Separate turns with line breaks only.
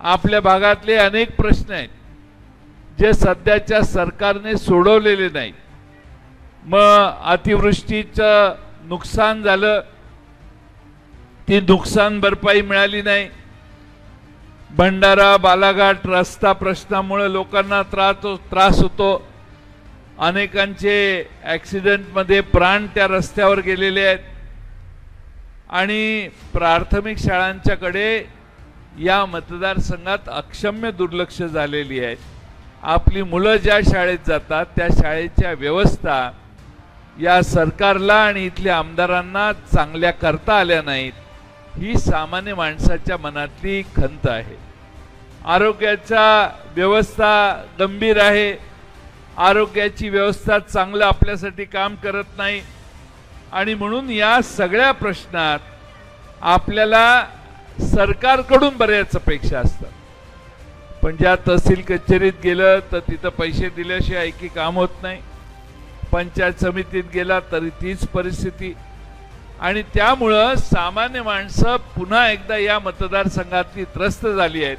आपल्या भागातले अनेक प्रश्न आहेत जे सध्याच्या सरकारने सोडवलेले नाहीत. मग अतिवृष्टीचं नुकसान झालं ती नुकसान भरपाई मिळाली नाही. भंडारा बालाघाट रस्ता प्रश्नामुळे लोकांना त्रास हो-, त्रास होतो. अनेकांचे ॲक्सिडेंटमध्ये प्राण त्या रस्त्यावर गेलेले आहेत. आणि प्राथमिक शाळांच्याकडे या मतदारसंघात अक्षम्य दुर्लक्ष झालेली आहे. आपली मुलं ज्या शाळेत जातात त्या शाळेच्या व्यवस्था या सरकारला आणि इथल्या आमदारांना चांगल्या करता आल्या नाहीत ही सामान्य माणसाच्या मनातली खंत आहे. आरोग्याचा व्यवस्था गंभीर आहे. आरोग्याची व्यवस्था चांगलं आपल्यासाठी काम करत नाही. आणि म्हणून या सगळ्या प्रश्नात आपल्याला सरकारकडून बऱ्याच अपेक्षा असतात. पण ज्या तहसील कचेरीत गेलं तर तिथं पैसे दिल्याशिवाय ऐकी काम होत नाही. पंचायत समितीत गेला तरी तीच परिस्थिती. आणि त्यामुळं सामान्य माणसं पुन्हा एकदा या मतदारसंघातली त्रस्त झाली आहेत.